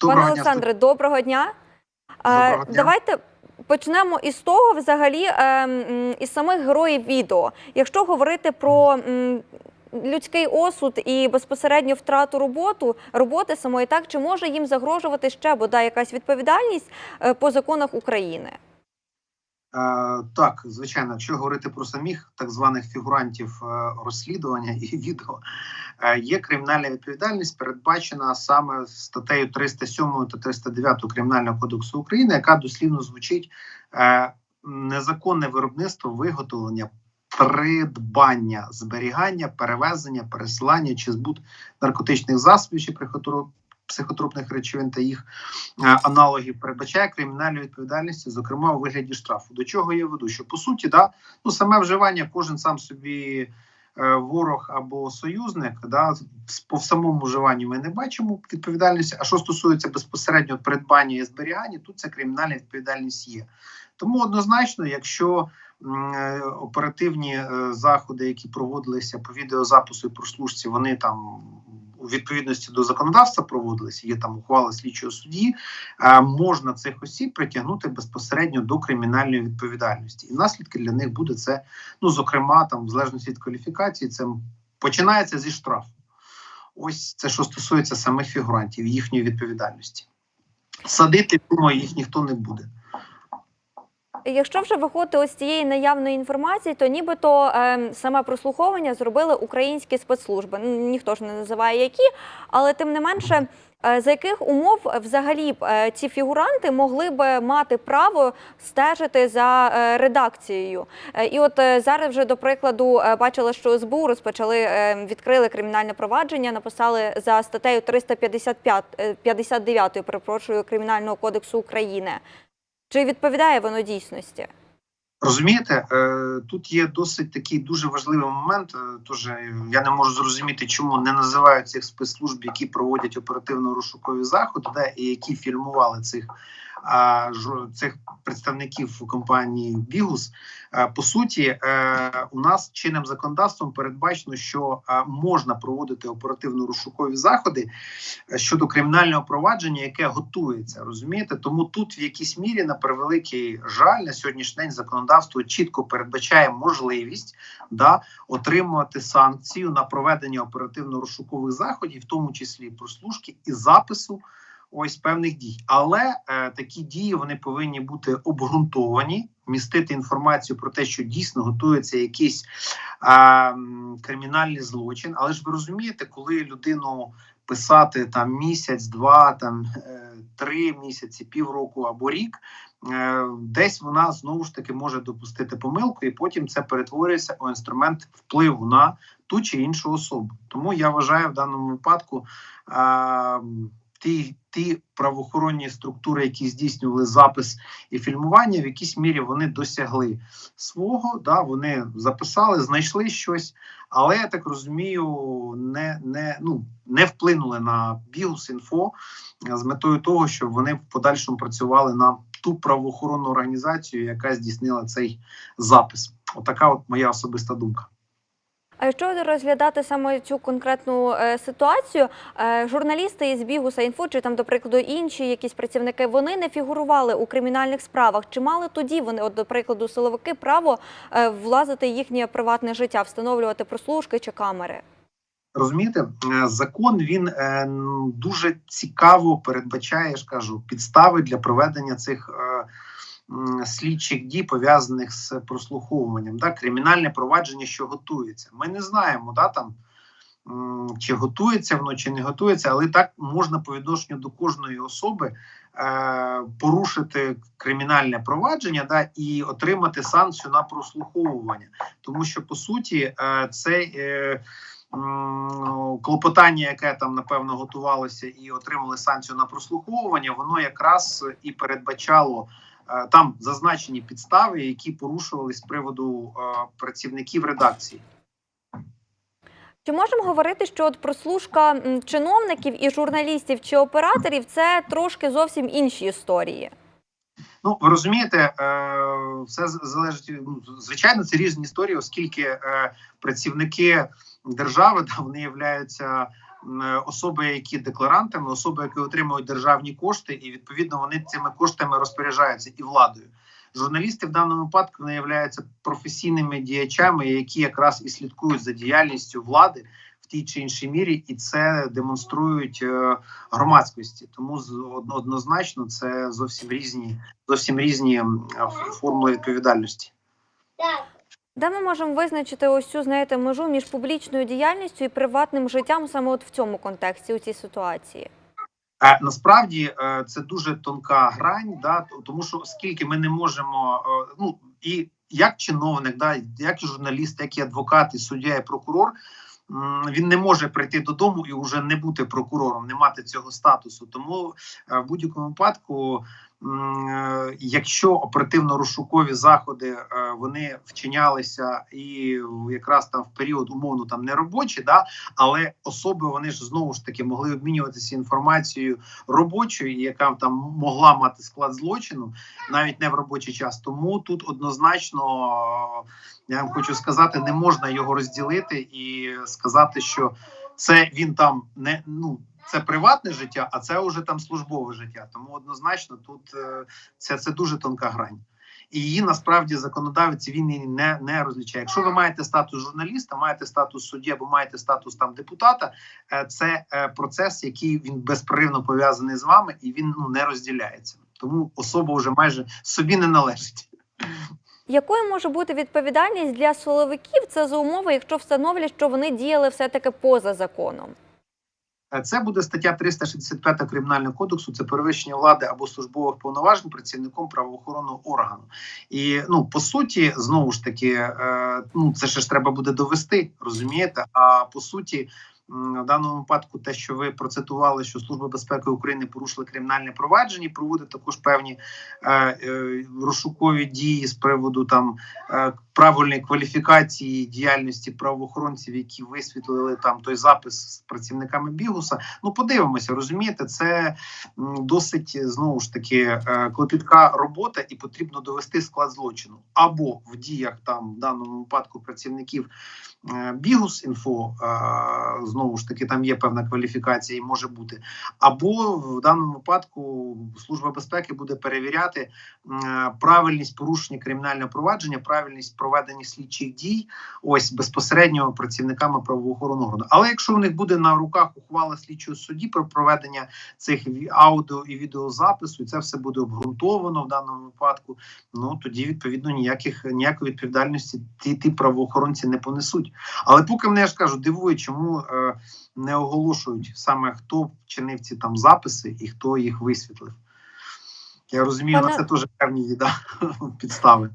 Доброго Пане Олександре, доброго дня. Доброго дня. Давайте почнемо із того, взагалі, е, із самих героїв відео. Якщо говорити про людський осуд і безпосередньо втрату роботу, роботи самої, так чи може їм загрожувати ще бодай якась відповідальність е, по законах України? Е, так, звичайно, якщо говорити про самих так званих фігурантів е, розслідування і відео, е, є кримінальна відповідальність, передбачена саме статтею 307 та 309 Кримінального кодексу України, яка дослівно звучить незаконне виробництво, виготовлення, придбання, зберігання, перевезення, пересилання чи збут наркотичних засобів чи психотропних речовин та їх е, аналогів передбачає кримінальну відповідальність, зокрема у вигляді штрафу. До чого я веду? Що по суті, да, ну саме вживання, кожен сам собі е, ворог або союзник, да, по самому вживанню ми не бачимо відповідальності. А що стосується безпосередньо придбання і зберігання, тут ця кримінальна відповідальність є. Тому однозначно, якщо е, оперативні заходи, які проводилися по відеозапису і прослушці, вони там у відповідності до законодавства проводилися, є там ухвала слідчого судді, е, можна цих осіб притягнути безпосередньо до кримінальної відповідальності, і наслідки для них буде це. Ну зокрема, там в залежності від кваліфікації, це починається зі штрафу. Ось це що стосується самих фігурантів, їхньої відповідальності. Садити, думаю, їх ніхто не буде. Якщо вже виходити ось цієї наявної інформації, то нібито е, саме прослуховування зробили українські спецслужби. Ніхто ж не називає які, але тим не менше, е, за яких умов взагалі б, е, ці фігуранти могли б мати право стежити за е, редакцією? І от зараз вже до прикладу бачила, що СБУ розпочали е, відкрили кримінальне провадження, написали за статтею 355 е, 59, перепрошую Кримінального кодексу України. Чи відповідає воно дійсності? Розумієте, е, тут є досить такий дуже важливий момент. е, Тож е, я не можу зрозуміти, чому не називають цих спецслужб, які проводять оперативно-розшукові заходи, да, і які фільмували цих, а, цих представників компанії Бігус. Е, По суті, е, у нас чинним законодавством передбачено, що е, можна проводити оперативно-розшукові заходи щодо кримінального провадження, яке готується. Розумієте, тому тут в якійсь мірі на превеликий жаль на сьогоднішній день законодавство чітко передбачає можливість да отримувати санкцію на проведення оперативно-розшукових заходів, в тому числі прослушки і запису. Ось певних дій, але е, такі дії вони повинні бути обґрунтовані, містити інформацію про те, що дійсно готується якийсь е, кримінальний злочин. Але ж ви розумієте, коли людину писати там місяць, два, там е, три місяці, півроку або рік, е, десь вона знову ж таки може допустити помилку, і потім це перетворюється у інструмент впливу на ту чи іншу особу. Тому я вважаю в даному випадку. Ті, ті правоохоронні структури, які здійснювали запис і фільмування, в якійсь мірі вони досягли свого. Да, вони записали, знайшли щось, але я так розумію, не, не, ну, не вплинули на Бігус.Інфо з метою того, щоб вони в подальшому працювали на ту правоохоронну організацію, яка здійснила цей запис. Отака от моя особиста думка. А якщо розглядати саме цю конкретну е, ситуацію, е, журналісти із Бігуса інфо чи там, до прикладу, інші якісь працівники, вони не фігурували у кримінальних справах. Чи мали тоді вони, от, до прикладу, силовики право е, влазити їхнє приватне життя, встановлювати прослушки чи камери? Розумієте, закон він дуже цікаво передбачає, я ж кажу, підстави для проведення цих слідчих дій, пов'язаних з прослуховуванням. Да? Кримінальне провадження, що готується. Ми не знаємо, да, там, чи готується воно, чи не готується, але так можна по відношенню до кожної особи е, порушити кримінальне провадження да, і отримати санкцію на прослуховування. Тому що по суті, е, це. Е, клопотання, яке там напевно готувалося і отримали санкцію на прослуховування, воно якраз і передбачало там зазначені підстави, які порушували з приводу е, працівників редакції. Чи можемо говорити, що от прослушка чиновників і журналістів чи операторів це трошки зовсім інші історії? Ну ви розумієте, е, все залежить. Ну, звичайно, це різні історії, оскільки е, працівники держави да, вони являються е, особи, які декларантами, особи, які отримують державні кошти, і відповідно вони цими коштами розпоряджаються і владою. Журналісти в даному випадку не являються професійними діячами, які якраз і слідкують за діяльністю влади в тій чи іншій мірі, і це демонструють е, громадськості. Тому однозначно це зовсім різні, зовсім різні формули відповідальності. Де ми можемо визначити ось цю знаєте межу між публічною діяльністю і приватним життям саме от в цьому контексті, у цій ситуації? Насправді е, це дуже тонка грань, да, тому що оскільки ми не можемо, е, ну і як чиновник, да, як і журналіст, як і адвокат, і суддя, і прокурор. Він не може прийти додому і вже не бути прокурором, не мати цього статусу. Тому е, в будь-якому випадку, якщо оперативно-розшукові заходи е, вони вчинялися і якраз там в період умовно там не робочі, да, але особи вони ж знову ж таки могли обмінюватися інформацією робочою, яка там могла мати склад злочину, навіть не в робочий час. Тому тут однозначно я вам хочу сказати, не можна його розділити і сказати, що це він там не ну. Це приватне життя, а це вже там службове життя. Тому однозначно тут е, це, це дуже тонка грань. І її насправді законодавець він не, не розлічає. Якщо ви маєте статус журналіста, маєте статус судді або маєте статус там депутата, е, це е, процес, який він безперервно пов'язаний з вами, і він ну не розділяється. Тому особа вже майже собі не належить. Якою може бути відповідальність для силовиків? Це за умови, якщо встановлять, що вони діяли все-таки поза законом. Е, Це буде стаття 365 кримінального кодексу. Це перевищення влади або службових повноважень працівником правоохоронного органу. І ну по суті, знову ж таки, е, ну це ж треба буде довести, розумієте? А по суті. В даному випадку, те, що ви процитували, що Служба безпеки України порушила кримінальне провадження, проводить також певні е, е, розшукові дії з приводу там е, правильної кваліфікації діяльності правоохоронців, які висвітлили там той запис з працівниками бігуса. Ну подивимося, розумієте, це досить знову ж таки е, клопітка робота, і потрібно довести склад злочину або в діях там в даному випадку працівників е, бігус інфо е, знову ж таки там є певна кваліфікація і може бути, або в даному випадку служба безпеки буде перевіряти правильність порушення кримінального провадження, правильність проведення слідчих дій, ось безпосередньо працівниками правоохоронного органу. Але якщо у них буде на руках ухвала слідчого судді про проведення цих аудіо і відеозапису, і це все буде обґрунтовано в даному випадку. Ну тоді відповідно ніяких ніякої відповідальності ті, ті правоохоронці не понесуть. Але поки мене я ж кажу, дивує, чому е, не оголошують саме хто вчинив ці там записи і хто їх висвітлив. Я розумію, Пане- на це теж певні їда да, підстави.